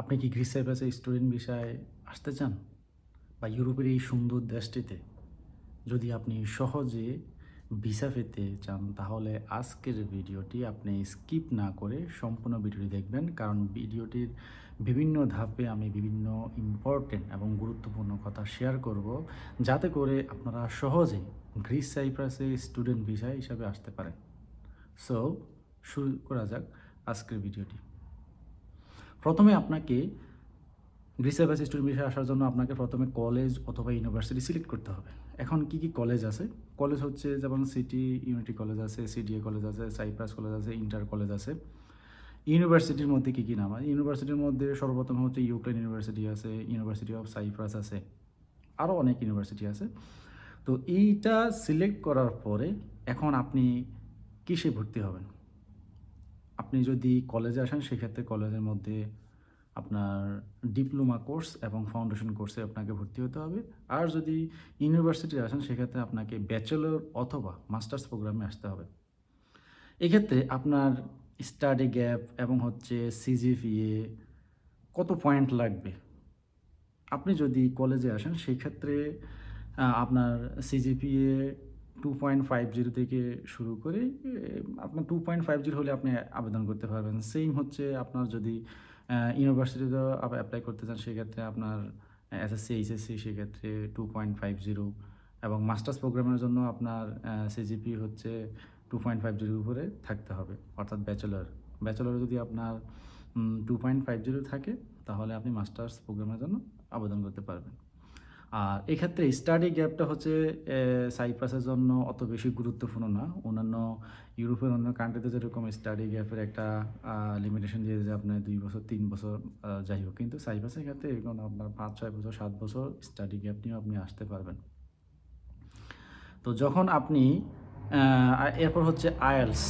আপনি কি Greece সাইপ্রাসে student বিষয়ে আসতে চান? বা ইউরোপের এই সুন্দর দেশটিতে যদি আপনি সহজে ভিসা পেতে চান, তাহলে আজকের ভিডিওটি আপনি স্কিপ না করে সম্পূর্ণ ভিডিওটি দেখবেন। কারণ ভিডিওটির বিভিন্ন ধাপে আমি বিভিন্ন ইম্পর্টেন্ট এবং গুরুত্বপূর্ণ কথা শেয়ার করব, যাতে করে আপনারা সহজে গ্রিস সাইপ্রাসে স্টুডেন্ট ভিসা হিসাবে আসতে পারেন। সো শুরু করা যাক আজকের ভিডিওটি। প্রথমে আপনাকে গ্রিসের বাস স্টুডেন্ট বিষয়ে আসার জন্য আপনাকে প্রথমে কলেজ অথবা ইউনিভার্সিটি সিলেক্ট করতে হবে। এখন কি কি কলেজ আছে? কলেজ হচ্ছে যেমন সিটি ইউনিটি কলেজ আছে সিডিএ কলেজ আছে সাইপ্রাস কলেজ আছে ইন্টার কলেজ আছে। ইউনিভার্সিটির মধ্যে কী কী নাম আছে? ইউনিভার্সিটির মধ্যে সর্বপ্রথম হচ্ছে ইউক্রেন ইউনিভার্সিটি আছে ইউনিভার্সিটি অফ সাইপ্রাস আছে আরও অনেক ইউনিভার্সিটি আছে। তো এইটা সিলেক্ট করার পরে এখন আপনি কিসে ভর্তি হবেন? আপনি যদি কলেজে আসেন সেক্ষেত্রে কলেজের মধ্যে আপনার ডিপ্লোমা কোর্স এবং ফাউন্ডেশন কোর্সে আপনাকে ভর্তি হতে হবে। আর যদি ইউনিভার্সিটি আসেন সেক্ষেত্রে আপনাকে ব্যাচেলর অথবা মাস্টার্স প্রোগ্রামে আসতে হবে। এক্ষেত্রে আপনার স্টাডি গ্যাপ এবং হচ্ছে সিজিপিএ কত পয়েন্ট লাগবে? আপনি যদি কলেজে আসেন সেই ক্ষেত্রে আহ, আপনার CGPA two point five zero থেকে শুরু করে আপনার টু পয়েন্ট ফাইভ জিরো হলে আপনি আবেদন করতে পারবেন। সেম হচ্ছে আপনার যদি ইউনিভার্সিটিতেও অ্যাপ্লাই করতে চান, সেক্ষেত্রে আপনার এসএসসি এইচএসসি সেক্ষেত্রে টু পয়েন্ট ফাইভ জিরো এবং মাস্টার্স প্রোগ্রামের জন্য আপনার সিজিপি হচ্ছে টু পয়েন্ট ফাইভ জিরোর উপরে থাকতে হবে, অর্থাৎ ব্যাচেলর ব্যাচেলর যদি আপনার টু পয়েন্ট ফাইভ জিরো থাকে, তাহলে আপনি মাস্টার্স প্রোগ্রামের জন্য আবেদন করতে পারবেন। আর এক্ষেত্রে স্টাডি গ্যাপটা হচ্ছে সাইপ্রাসের জন্য অত বেশি গুরুত্বপূর্ণ না। অন্যান্য ইউরোপের অন্য কান্ট্রিতে যেরকম স্টাডি গ্যাপের একটা লিমিটেশন দিয়ে যে আপনার দুই বছর, তিন বছর যাই হোক। কিন্তু সাইপ্রাসের ক্ষেত্রে এরকম আপনার পাঁচ, ছয় বছর, সাত বছর স্টাডি গ্যাপ নিয়েও আপনি আসতে পারবেন। তো যখন আপনি এরপর হচ্ছে আয়েলস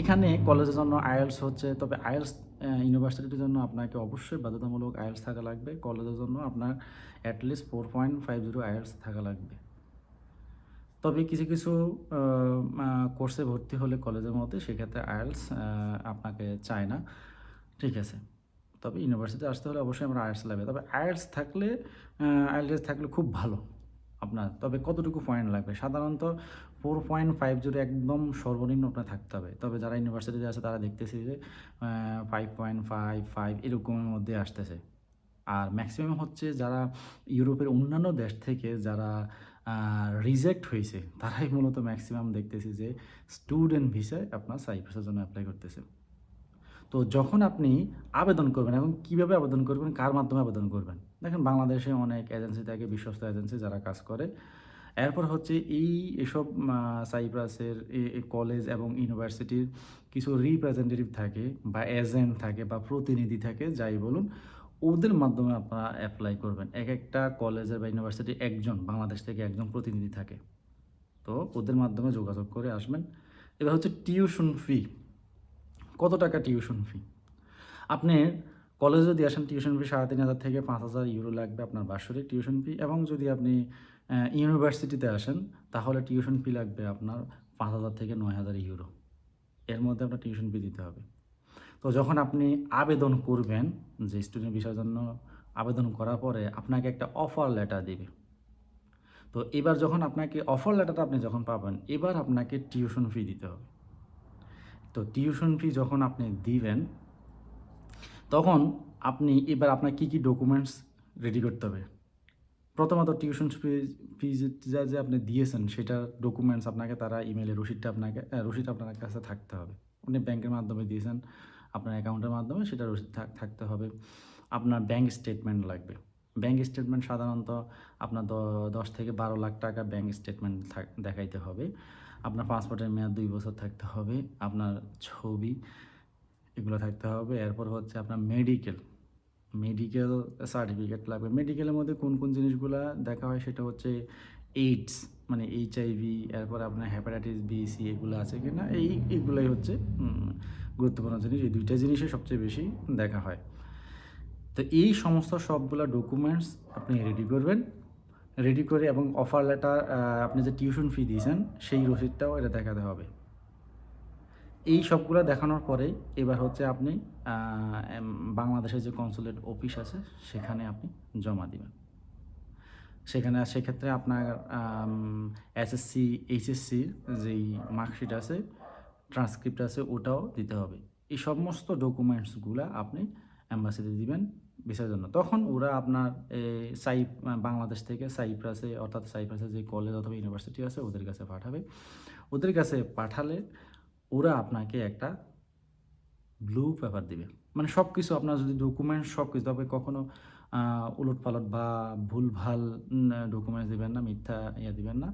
এখানে কলেজের জন্য আয়েলস হচ্ছে, তবে আয়েলস ইউনিভার্সিটির জন্য আপনাকে অবশ্যই বাধ্যতামূলক আয়েলস থাকা লাগবে। কলেজের জন্য আপনার at least four point five zero IELTS থাকা লাগবে। তবে কিছু কিছু কোর্সে ভর্তি হলে কলেজের মধ্যে সেক্ষেত্রে আয়েলস আপনাকে চায় না। ঠিক আছে। তবে ইউনিভার্সিটি আসতে হলে অবশ্যই আমার আয়েলস লাগবে। তবে আয়েলস থাকলে আয়েলস থাকলে খুব ভালো আপনার। তবে কতটুকু পয়েন্ট লাগবে? সাধারণত ফোর পয়েন্ট ফাইভ জিরো একদম সর্বনিম্ন আপনার থাকতে হবে। তবে যারা ইউনিভার্সিটিতে আছে, তারা দেখতেছি যে ফাইভ পয়েন্ট ফাইভ ফাইভ এরকমের মধ্যে আসতেছে। আর ম্যাক্সিমাম হচ্ছে যারা ইউরোপের অন্যান্য দেশ থেকে যারা রিজেক্ট হয়েছে, তারাই মূলত ম্যাক্সিমাম দেখতেছি যে স্টুডেন্ট ভিসায় আপনার সাইপ্রাসের জন্য অ্যাপ্লাই করতেছে। তো যখন আপনি আবেদন করবেন, এবং কীভাবে আবেদন করবেন, কার মাধ্যমে আবেদন করবেন? দেখেন, বাংলাদেশে অনেক এজেন্সি থাকে, বিশ্বস্ত এজেন্সি যারা কাজ করে। এরপর হচ্ছে এই এসব সাইপ্রাসের কলেজ এবং ইউনিভার্সিটির কিছু রিপ্রেজেন্টেটিভ থাকে বা এজেন্ট থাকে বা প্রতিনিধি থাকে, যাই বলুন, ওদের মাধ্যমে আপনারা অ্যাপ্লাই করবেন। এক একটা কলেজের বা ইউনিভার্সিটির একজন, বাংলাদেশ থেকে একজন প্রতিনিধি থাকে। তো ওদের মাধ্যমে যোগাযোগ করে আসবেন। এবার হচ্ছে টিউশন ফি কত টাকা টিউশন ফি আপনি কলেজে যদি আসেন টিউশন ফি সাড়ে তিন হাজার থেকে পাঁচ হাজার ইউরো লাগবে আপনার বাৎসরিক টিউশন ফি এবং যদি আপনি ইউনিভার্সিটিতে আসেন, তাহলে টিউশন ফি লাগবে আপনার পাঁচ হাজার থেকে নয় হাজার ইউরো এর মধ্যে আপনার টিউশন ফি দিতে হবে। তো যখন আপনি আবেদন করবেন, যে স্টুডেন্ট বিষয়ের জন্য আবেদন করার পরে আপনাকে একটা অফার লেটার দেবে। তো এবার যখন আপনাকে অফার লেটারটা আপনি যখন পাবেন, এবার আপনাকে টিউশন ফি দিতে হবে। তো টিউশন ফি যখন আপনি দিবেন তখন আপনি এবার আপনার কী কী ডকুমেন্টস রেডি করতে হবে? প্রথমত টিউশন ফিজ যা, যে আপনি দিয়েছেন, সেটার ডকুমেন্টস আপনাকে তারা ইমেলে রসিদটা আপনাকে রসিদ আপনার কাছে থাকতে হবে। আপনি ব্যাংকের মাধ্যমে দিয়েছেন, আপনার অ্যাকাউন্টের মাধ্যমে সেটা রসিদ থাক- থাকতে হবে। আপনার ব্যাংক স্টেটমেন্ট লাগবে। ব্যাংক স্টেটমেন্ট সাধারণত আপনার দশ থেকে বারো লাখ টাকা ব্যাংক স্টেটমেন্ট দেখাইতে হবে। আপনার পাসপোর্টের মেয়াদ দুই বছর থাকতে হবে। আপনার ছবি এগুলো থাকতে হবে। এরপর হচ্ছে আপনার মেডিকেল মেডিকেল সার্টিফিকেট লাগবে। মেডিকেলের মধ্যে কোন কোন জিনিসগুলো দেখা হয় সেটা হচ্ছে এইডস মানে এইচআইভি এরপর আপনার হ্যাপাটাইটিস বি সি এগুলো আছে কি না এই এইগুলোই হচ্ছে গুরুত্বপূর্ণ জিনিস। এই দুইটা জিনিসই সবচেয়ে বেশি দেখা হয়। তো এই সমস্ত সবগুলো ডকুমেন্টস আপনি রেডি করবেন। রেডি করে এবং অফার লেটার আপনি যে টিউশন ফি দিয়েছেন, সেই রসিদটাও এটা দেখাতে হবে। এই সবগুলো দেখানোর পরে এবার হচ্ছে আপনি বাংলাদেশের যে কনসুলেট অফিস আছে সেখানে আপনি জমা দিবেন। সেখানে সেক্ষেত্রে আপনার এসএসসি এইচএসসির যেই মার্কশিট আছে ট্রান্সক্রিপ্ট আছে ওটাও দিতে হবে। এই সমস্ত ডকুমেন্টসগুলো আপনি অ্যাম্বাসিতে দিবেন ভিসার জন্য। তখন ওরা আপনার এ, সাইপ বাংলাদেশ থেকে সাইপ্রাসে অর্থাৎ সাইপ্রাসে যে কলেজ অথবা ইউনিভার্সিটি আছে ওদের কাছে পাঠাবে। ওদের কাছে পাঠালে ওরা আপনাকে একটা ব্লু পেপার দিবে। মানে সব কিছু আপনার যদি ডকুমেন্টস সব কিছু তবে কখনো উলট পালট বা ভুলভাল ডকুমেন্টস দিবেন না, মিথ্যা ইয়ে দিবেন না।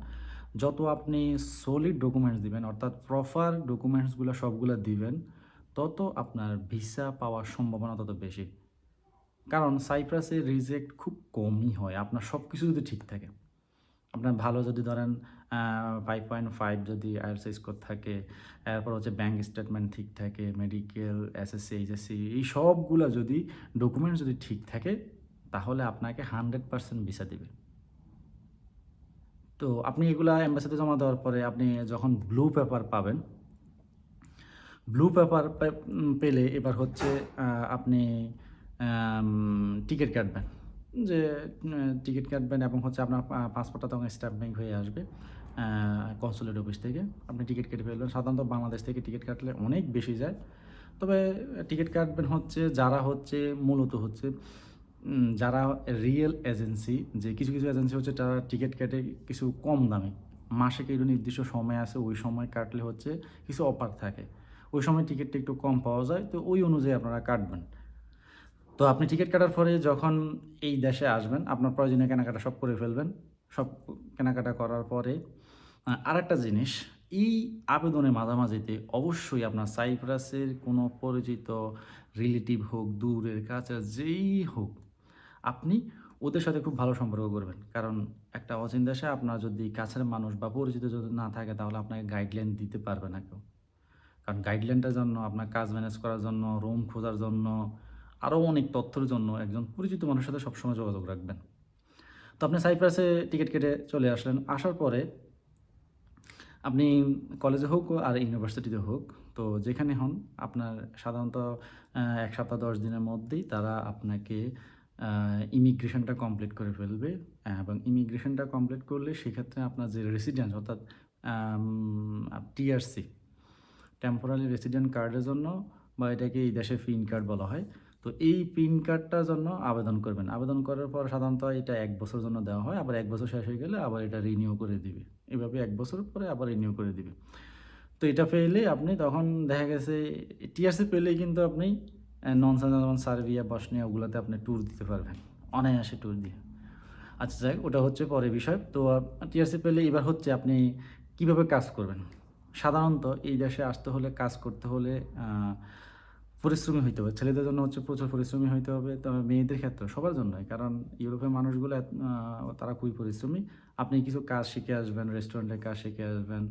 যত আপনি সলিড ডকুমেন্টস দিবেন, অর্থাৎ প্রপার ডকুমেন্টসগুলো সবগুলো দিবেন, তত আপনার ভিসা পাওয়ার সম্ভাবনা তত বেশি। কারণ সাইপ্রাসে রিজেক্ট খুব কমই হয়। আপনার সব কিছু যদি ঠিক থাকে। আপনার ভালো যদি ধরেন ফাইভ পয়েন্ট ফাইভ যদি আইএলস স্কোর থাকে, এরপর হচ্ছে ব্যাঙ্ক স্টেটমেন্ট ঠিক থাকে মেডিকেল এসএসসি এইচএসসি এই সবগুলো যদি ডকুমেন্ট যদি ঠিক থাকে, তাহলে আপনাকে হান্ড্রেড পার্সেন্ট ভিসা দেবে। তো আপনি এগুলা এম্বাসিতে জমা দেওয়ার পরে আপনি যখন ব্লু পেপার পাবেন ব্লু পেপার পেলে এবার হচ্ছে আপনি টিকিট কাটবেন। যে টিকিট কাটবেন এবং হচ্ছে আপনার পাসপোর্টটা তখন স্ট্যাম্পিং হয়ে আসবে কনসুলেট অফিস থেকে। আপনি টিকিট কেটে ফেলবেন। সাধারণত বাংলাদেশ থেকে টিকিট কাটলে অনেক বেশি যায়। তবে টিকিট কাটবেন হচ্ছে যারা হচ্ছে মূলত হচ্ছে যারা রিয়েল এজেন্সি যে কিছু কিছু এজেন্সি হচ্ছে তারা টিকিট কেটে কিছু কম দামে। মাসে কিছু নির্দিষ্ট সময় আছে, ওই সময় কাটলে হচ্ছে কিছু অফার থাকে। ওই সময় টিকিটটা একটু কম পাওয়া যায়, তো ওই অনুযায়ী আপনারা কাটবেন। তো আপনি টিকিট কাটার পরে যখন এই দেশে আসবেন, আপনার প্রয়োজনীয় কেনাকাটা সব করে ফেলবেন। সব কেনাকাটা করার পরে আর একটা জিনিস, এই আবেদনের মাঝামাঝিতে অবশ্যই আপনার সাইপ্রাসের কোনো পরিচিত রিলেটিভ হোক, দূরের কাছে যেই হোক, আপনি ওদের সাথে খুব ভালো সম্পর্ক করবেন। কারণ একটা অচিন দেশে আপনার যদি কাছের মানুষ বা পরিচিত যদি না থাকে, তাহলে আপনাকে গাইডলাইন দিতে পারবে না কেউ। কারণ গাইডলাইনটার জন্য, আপনার কাজ ম্যানেজ করার জন্য রুম খোঁজার জন্য আরও অনেক তথ্যের জন্য একজন পরিচিত মানুষের সাথে সবসময় যোগাযোগ রাখবেন। তো আপনি সাইপ্রাসে টিকিট কেটে চলে আসলেন। আসার পরে আপনি কলেজে হোক আর ইউনিভার্সিটিতে হোক, তো যেখানে হন, আপনার সাধারণত এক সপ্তাহ, দশ দিনের মধ্যেই তারা আপনাকে ইমিগ্রেশনটা কমপ্লিট করে ফেলবে এবং ইমিগ্রেশনটা কমপ্লিট করলে সেক্ষেত্রে আপনার যে রেসিডেন্স অর্থাৎ টিআরসি টেম্পোরারি রেসিডেন্ট কার্ডের জন্য বা এটাকে এই দেশে ফিন কার্ড বলা হয় তো এই পিন কার্ডটার জন্য আবেদন করবেন। আবেদন করার পর সাধারণত এটা এক বছর জন্য দেওয়া হয়, আবার এক বছর শেষ হয়ে গেলে আবার এটা রিনিউ করে দিবে। এভাবে এক বছর পরে আবার রিনিউ করে দিবে। তো এটা পেলে আপনি তখন দেখা গেছে টিআরসি পেলেই কিন্তু আপনি নন যেমন সার্বিয়া বসনিয়া ওগুলোতে আপনি ট্যুর দিতে পারবেন। অনায়াসে ট্যুর দিয়ে। আচ্ছা যাক ওটা হচ্ছে পরে বিষয়। তো টিআরসি পেলে এবার হচ্ছে আপনি কীভাবে কাজ করবেন? সাধারণত এই দেশে আসতে হলে, কাজ করতে হলে পরিশ্রমী হইতে হবে। ছেলেদের জন্য হচ্ছে প্রচুর পরিশ্রমী হইতে হবে। তবে মেয়েদের ক্ষেত্রে সবার জন্যই, কারণ ইউরোপের মানুষগুলো তারা খুবই পরিশ্রমী। আপনি কিছু কাজ শিখে আসবেন রেস্টুরেন্টে কাজ শিখে আসবেন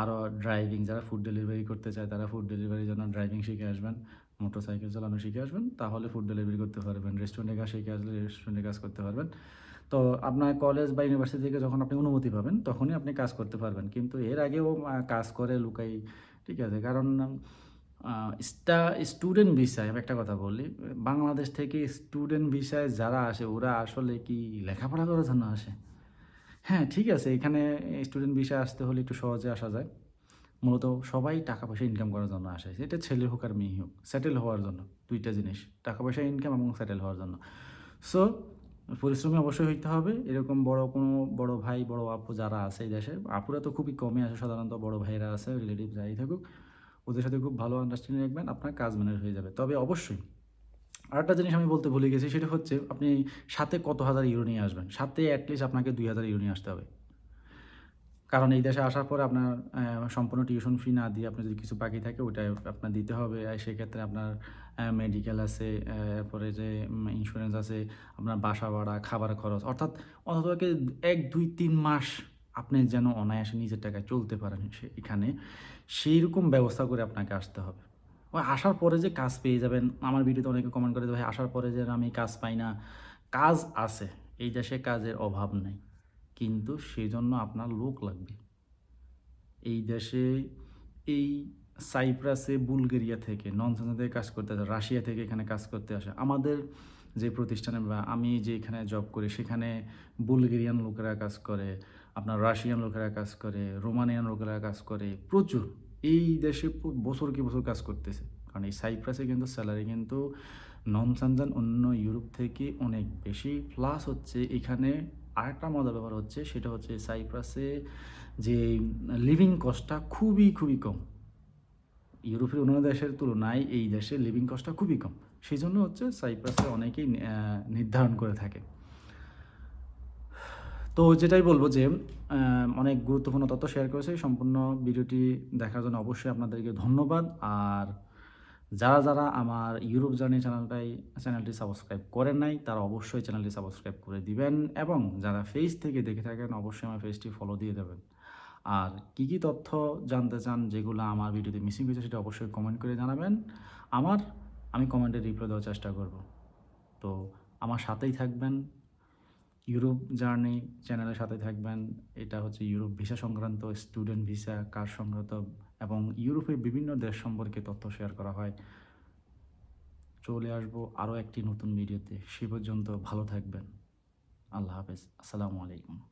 আরও ড্রাইভিং যারা ফুড ডেলিভারি করতে চায় তারা ফুড ডেলিভারির জন্য ড্রাইভিং শিখে আসবেন মোটর সাইকেল চালানো শিখে আসবেন, তাহলে ফুড ডেলিভারি করতে পারবেন রেস্টুরেন্টে কাজ শিখে আসলে রেস্টুরেন্টে কাজ করতে পারবেন। তো আপনার কলেজ বা ইউনিভার্সিটি থেকে যখন আপনি অনুমতি পাবেন, তখনই আপনি কাজ করতে পারবেন। কিন্তু এর আগেও কাজ করে লুকাই, ঠিক আছে? কারণ স্টা স্টুডেন্ট ভিসায় আমি একটা কথা বলি। বাংলাদেশ থেকে স্টুডেন্ট ভিসায় যারা আসে, ওরা আসলে কি লেখাপড়া করার জন্য আসে? হ্যাঁ ঠিক আছে, এখানে স্টুডেন্ট ভিসা আসতে হলে একটু সহজে আসা যায়। মূলত সবাই টাকা পয়সা ইনকাম করার জন্য আসে। সেটা ছেলে হোক আর মেয়ে হোক সেটেল হওয়ার জন্য, দুইটা জিনিস, টাকা পয়সা ইনকাম এবং সেটেল হওয়ার জন্য। সো পরিশ্রমী অবশ্যই হইতে হবে। এরকম বড় কোনো বড় ভাই, বড় আপু যারা আছে এই দেশে, আপুরা তো খুবই কমই আসে, সাধারণত বড় ভাইরা আছে রিলেটিভ যাই থাকুক। ওদের সাথে খুব ভালো আন্ডারস্ট্যান্ডিং রাখবেন, আপনার কাজ ম্যানেজ হয়ে যাবে। তবে অবশ্যই আরেকটা জিনিস আমি বলতে ভুলে গেছি, সেটা হচ্ছে আপনি সাথে কত হাজার ইউরো নিয়ে আসবেন? সাথে অ্যাটলিস্ট আপনাকে দুই হাজার ইউরো নিয়ে আসতে হবে। কারণ এই দেশে আসার পরে আপনার সম্পূর্ণ টিউশন ফি না দিয়ে আপনার যদি কিছু বাকি থাকে ওটা আপনার দিতে হবে। সেক্ষেত্রে আপনার মেডিকেল আছে এরপরে যে ইন্স্যুরেন্স আছে, আপনার বাসা ভাড়া, খাবার খরচ, অর্থাৎ অন্তত এক, দুই, তিন মাস আপনি যেন অনায়াসে নিজের টাকায় চলতে পারেন এখানে সেই রকম ব্যবস্থা করে আপনাকে আসতে হবে। ওই আসার পরে যে কাজ পেয়ে যাবেন, আমার ভিডিওতে অনেকে কমেন্ট করে ভাই, আসার পরে যে আমি কাজ পাই না। কাজ আছে, এই দেশে কাজের অভাব নেই। কিন্তু সেই জন্য আপনার লোক লাগবে। এই দেশে, এই সাইপ্রাসে, বুলগেরিয়া থেকে নন থেকে কাজ করতে আসে, রাশিয়া থেকে এখানে কাজ করতে আসে। আমাদের যে প্রতিষ্ঠানে বা আমি যে এখানে জব করি, সেখানে বুলগেরিয়ান লোকেরা কাজ করে আপনার রাশিয়ান লোকেরা কাজ করে, রোমানিয়ান লোকেরা কাজ করে, প্রচুর। এই দেশে বছর কি বছর কাজ করতেছে। কারণ এই সাইপ্রাসে কিন্তু স্যালারি কিন্তু নন সানজান অন্য ইউরোপ থেকে অনেক বেশি। প্লাস হচ্ছে এখানে আরেকটা মজার ব্যাপার হচ্ছে, সেটা হচ্ছে সাইপ্রাসে যে লিভিং কস্টটা খুবই খুবই কম। ইউরোপের অন্য দেশের তুলনায় এই দেশে লিভিং কস্টটা খুবই কম। সেই জন্য হচ্ছে সাইপ্রাসে অনেকেই নির্ধারণ করে থাকে। তো যেটাই বলব যে অনেক গুরুত্বপূর্ণ তথ্য শেয়ার করেছে। সম্পূর্ণ ভিডিওটি দেখার জন্য অবশ্যই আপনাদেরকে ধন্যবাদ। আর যারা যারা আমার ইউরোপ জার্নি চ্যানেলটাই চ্যানেলটি সাবস্ক্রাইব করেন নাই, তারা অবশ্যই চ্যানেলটি সাবস্ক্রাইব করে দিবেন এবং যারা ফেস থেকে দেখে থাকেন, অবশ্যই আমার ফেসটি ফলো দিয়ে দেবেন। আর কী কী তথ্য জানতে চান, যেগুলো আমার ভিডিওতে মিসিং হয়েছে, সেটা অবশ্যই কমেন্ট করে জানাবেন। আমার, আমি কমেন্টে রিপ্লাই দেওয়ার চেষ্টা করব। তো আমার সাথেই থাকবেন। ইউরোপ জার্নি চ্যানেলের সাথে থাকবেন। এটা হচ্ছে ইউরোপ ভিসা সংক্রান্ত, স্টুডেন্ট ভিসা, কার সংক্রান্ত এবং ইউরোপের বিভিন্ন দেশ সম্পর্কে তথ্য শেয়ার করা হয়। চলে আসব আরও একটি নতুন ভিডিওতে। সে পর্যন্ত ভালো থাকবেন। আল্লাহ হাফেজ। আসসালামু আলাইকুম।